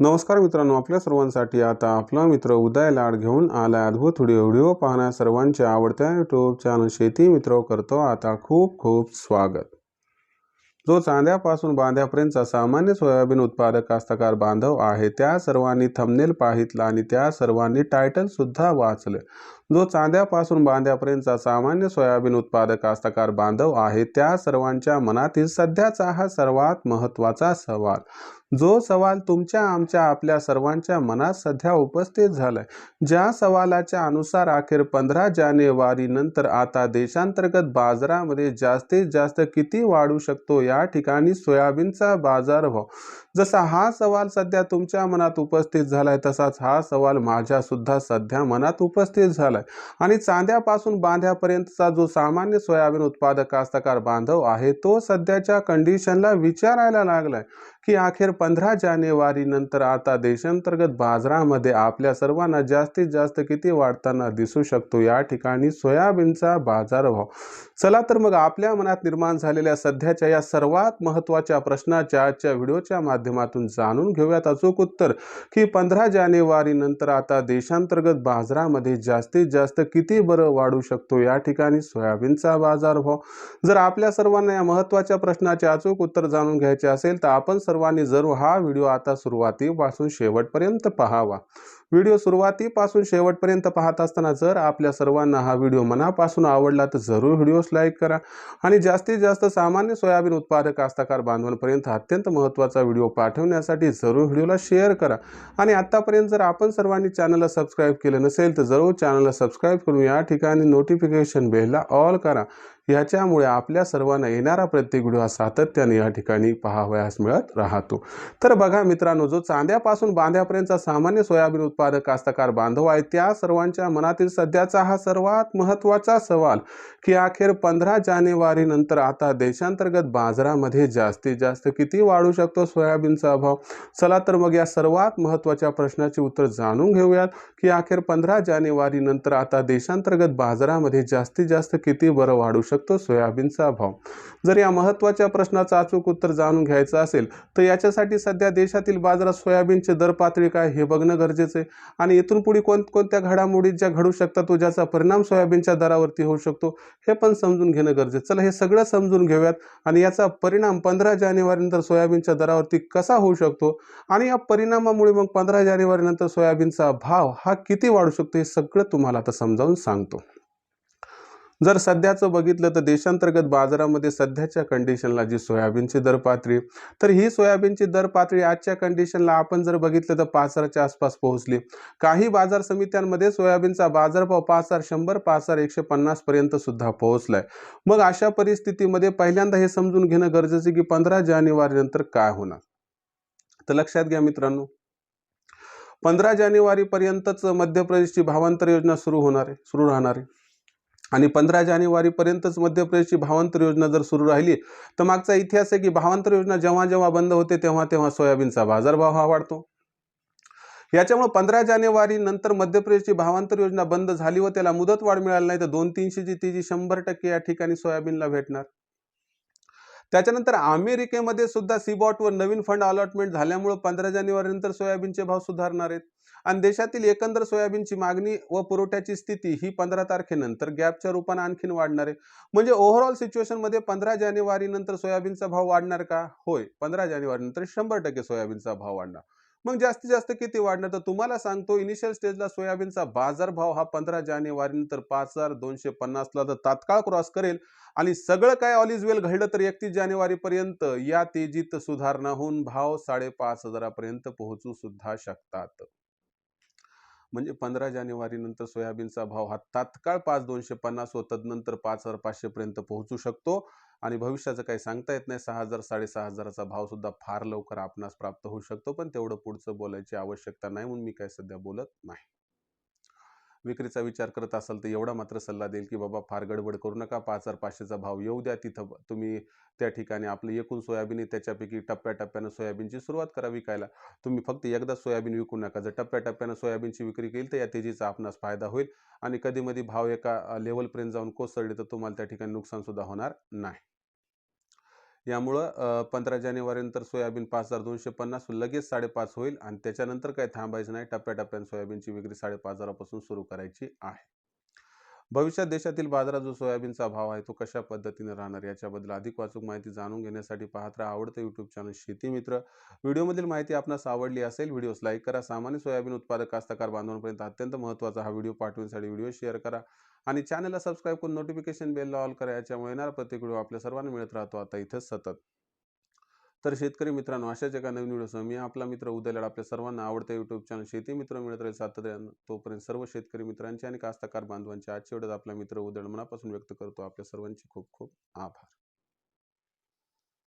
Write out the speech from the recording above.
नमस्कार मित्रांनो आपल्या सर्वांसाठी आता आपला मित्र उदय लाड घेऊन आला अद्भुत व्हिडिओ व्हिडिओ पाहण्या सर्वांच्या आवडत्या यूट्यूब चॅनल शेती मित्र करतो. आता खूप खूप स्वागत. जो चांद्यापासून बांध्यापर्यंतचा सामान्य सोयाबीन उत्पादक कास्तकार बांधव आहे त्या सर्वांनी थंबनेल पाहितला आणि त्या सर्वांनी टायटलसुद्धा वाचलं वाचले. जो चांद्यापासून बांध्यापर्यंतचा सामान्य सोयाबीन उत्पादक कास्तकार बांधव आहे त्या सर्वांच्या मनातील सध्याचा हा सर्वात महत्त्वाचा सवाल. जो सवाल तुमच्या आमच्या आपल्या सर्वांच्या मनात सध्या उपस्थित झालाय. ज्या सवालाच्या अनुसार अखेर पंधरा जानेवारी नंतर आता देशांतर्गत बाजारामध्ये जास्तीत जास्त किती वाढू शकतो या ठिकाणी सोयाबीनचा बाजारभाव जसा हा सवाल सध्या तुमच्या मनात उपस्थित झालाय तसाच हा सवाल माझ्या सुद्धा सध्या मनात उपस्थित झालाय. आणि चांद्यापासून बांध्यापर्यंतचा जो सामान्य सोयाबीन उत्पादक कास्तकार बांधव आहे तो सध्याच्या कंडिशनला विचारायला लागलाय की अखेर पंधरा जानेवारी नंतर आता देशांतर्गत बाजारामध्ये आपल्या सर्वांना जास्तीत जास्त किती वाढताना दिसू शकतो? या ठिकाणी सोयाबीनचा बाजारभाव. चला तर मग आपल्या मनात निर्माण झालेल्या सध्याच्या या सर्वात महत्त्वाच्या प्रश्नाच्या आजच्या व्हिडिओच्या माध्यमातून जाणून घेऊयात. अचूक उत्तर की पंधरा जानेवारी नंतर आता देशांतर्गत बाजारामध्ये जास्तीत जास्त किती बरं वाढू शकतो या ठिकाणी सोयाबीनचा बाजारभाव. जर आपल्या सर्वांना या महत्त्वाच्या प्रश्नाचे अचूक उत्तर जाणून घ्यायचे असेल तर आपण सर्वांनी जरूर हा व्हिडिओ आता सुरुवातीपासून शेवटपर्यंत पाहावा. व्हिडिओ सुरुवातीपासून शेवटपर्यंत पाहत असताना जर आपल्या सर्वांना हा व्हिडिओ मनापासून आवडला तर जरूर व्हिडिओस लाईक करा. आणि जास्तीत जास्त सामान्य सोयाबीन उत्पादक कास्तकार बांधवांपर्यंत अत्यंत महत्त्वाचा व्हिडिओ पाठवण्यासाठी जरूर व्हिडिओला शेअर करा. आणि आत्तापर्यंत जर आपण सर्वांनी चॅनलला सबस्क्राईब केलं नसेल तर जरूर चॅनलला सबस्क्राईब करून या ठिकाणी नोटिफिकेशन बेलला ऑल करा. ह्याच्यामुळे आपल्या सर्वांना येणारा प्रत्येक व्हिडिओ हा सातत्याने या ठिकाणी पाहावयास मिळत राहतो. तर बघा मित्रांनो जो चांद्यापासून बांध्यापर्यंतचा सामान्य सोयाबीन उत्पादक कास्तकार बांधव आहे त्या सर्वांच्या मनातील सध्याचा हा सर्वात महत्त्वाचा सवाल की अखेर पंधरा जानेवारी नंतर आता देशांतर्गत बाजारामध्ये जास्तीत जास्त किती वाढू शकतो सोयाबीनचा भाव चला तर मग या सर्वात महत्त्वाच्या प्रश्नाचे उत्तर जाणून घेऊयात की अखेर पंधरा जानेवारी नंतर आता देशांतर्गत बाजारामध्ये जास्तीत जास्त किती बरं वाढू शकतो सोयाबीनचा भाव जर या महत्त्वाच्या प्रश्नाचं अचूक उत्तर जाणून घ्यायचं असेल तर याच्यासाठी सध्या देशातील बाजारात सोयाबीनचे दर पातळी काय हे बघणं गरजेचं आहे. आणि इथून पुढे कोणकोणत्या घडामोडी ज्या घडू शकतात तो ज्याचा परिणाम सोयाबीनच्या दरावरती होऊ शकतो हे पण समजून घेणं गरजेचं चला हे सगळं समजून घेऊयात. आणि याचा परिणाम पंधरा जानेवारीनंतर सोयाबीनच्या दरावरती कसा होऊ शकतो? आणि या परिणामामुळे मग पंधरा जानेवारीनंतर सोयाबीनचा भाव हा किती वाढू शकतो हे सगळं तुम्हाला आता समजावून सांगतो. जर सध्याचं बघितलं तर देशांतर्गत बाजारामध्ये सध्याच्या कंडिशनला जी सोयाबीनची दर पातळी तर ही सोयाबीनची दर पातळी आजच्या कंडिशनला आपण जर बघितलं तर पाच हजारच्या आसपास पोहोचली. काही बाजार समित्यांमध्ये सोयाबीनचा बाजारभाव पाच हजार शंभर पाच हजार एकशे पन्नास पर्यंत सुद्धा पोहोचलाय. मग अशा परिस्थितीमध्ये पहिल्यांदा हे समजून घेणं गरजेचं की पंधरा जानेवारी नंतर काय होणार? तर लक्षात घ्या मित्रांनो. पंधरा जानेवारी पर्यंतच मध्य प्रदेशची भावांतर योजना सुरू होणार आहे सुरू राहणार आहे. आणि पंधरा जानेवारीपर्यंतच मध्य प्रदेशची भावांतर योजना जर सुरू राहिली तर मागचा इतिहास आहे की भावांतर योजना जेव्हा जेव्हा बंद होते तेव्हा तेव्हा सोयाबीनचा बाजारभाव हा वाढतो. याच्यामुळे पंधरा जानेवारी नंतर मध्य प्रदेशची भावांतर योजना बंद झाली व त्याला मुदत वाढ मिळाली नाही तर दोन तीनशेची ती जी शंभर टक्के या ठिकाणी सोयाबीनला भेटणार. त्याच्यानंतर अमेरिकेमध्ये सुद्धा सीबॉटवर नवीन फंड अलॉटमेंट झाल्यामुळे पंधरा जानेवारीनंतर सोयाबीनचे भाव सुधारणार आहेत. आणि देशातील एकंदर सोयाबीनची मागणी व पुरवठ्याची स्थिती ही पंधरा तारखेनंतर गॅपच्या रूपाने आणखीन वाढणार. आहे म्हणजे ओव्हरऑल सिच्युएशनमध्ये पंधरा जानेवारी नंतर सोयाबीनचा भाव वाढणार का? होय पंधरा जानेवारी नंतर शंभर टक्के सोयाबीनचा भाव वाढणार. मग जास्तीत जास्त किती वाढणार? तर तुम्हाला सांगतो इनिशियल स्टेजला सोयाबीनचा बाजारभाव हा पंधरा जानेवारीनंतर पाच हजार दोनशे पन्नासला तर तात्काळ क्रॉस करेल आणि सगळं काय ऑल इज वेल घडलं तर एकतीस जानेवारीपर्यंत या तेजीत सुधारणा होऊन भाव साडेपाच हजारापर्यंत पोहोचू सुद्धा शकतात. म्हणजे पंधरा जानेवारी नंतर सोयाबीनचा भाव हा तात्काळ पाच दोनशे पन्नास व तदनंतर पाच हजार पाचशे पर्यंत पोहोचू शकतो. आणि भविष्याचं काही सांगता येत नाही. सहा हजार साडेसहा हजाराचा भाव सुद्धा फार लवकर आपणास प्राप्त होऊ शकतो. पण तेवढं पुढचं बोलायची आवश्यकता नाही म्हणून मी काय सध्या बोलत नाही. विक्रीचा विचार करत असाल तर एवढा मात्र सल्ला देईल की बाबा फार गडबड करू नका पाच हजार पाचशेचा भाव येऊ द्या तिथं तुम्ही त्या ठिकाणी आपलं एकूण सोयाबीन आहे त्याच्यापैकी टप्प्याटप्प्यानं सोयाबीनची सुरुवात करा विकायला तुम्ही फक्त एकदा सोयाबीन विकू नका जर टप्प्याटप्प्यानं सोयाबीनची विक्री केली तर या तेजीचा आपणास फायदा होईल आणि कधीमधी भाव एका लेवलपर्यंत जाऊन कोसळले तर तुम्हाला त्या ठिकाणी नुकसानसुद्धा होणार नाही. यामुळं पंधरा जानेवारीनंतर सोयाबीन पाच हजार दोनशे पन्नास लगेच साडेपाच होईल आणि त्याच्यानंतर काही थांबायचं नाही टप्प्याटप्प्याने सोयाबीनची विक्री साडेपाच हजारापासून सुरू करायची आहे. भविष्यात देशातील बाजारात जो सोयाबीनचा भाव आहे तो कशा पद्धतीने राहणार याच्याबद्दल अधिक वाचूक माहिती जाणून घेण्यासाठी पाहत राहा आवडतं यूट्यूब चॅनल शेती मित्र. व्हिडिओमधील माहिती आपणास आवडली असेल व्हिडिओस लाईक करा. सामान्य सोयाबीन उत्पादक कास्तकार बांधवांपर्यंत अत्यंत महत्त्वाचा हा व्हिडिओ पाठवण्यासाठी व्हिडिओ शेअर करा आणि चॅनलला सबस्क्राईब करून नोटिफिकेशन बेलला ऑल करा. याच्यामुळे येणारा प्रत्येक व्हिडिओ आपल्या सर्वांना मिळत राहतो. आता इथंच सतत तर शेतकरी मित्रांनो अशाच एका नवीन व्हिडिओसह मी आपला मित्र उदयलाड आपल्या सर्वांना आवडतं यूट्यूब चॅनल शेती मित्र मिळत राहील सातत्यानं तोपर्यंत सर्व शेतकरी मित्रांचे आणि कास्तकार बांधवांचे आजच्या वेळेस आपला मित्र उदयड मनापासून व्यक्त करतो. आपल्या सर्वांचे खूप खूप आभार.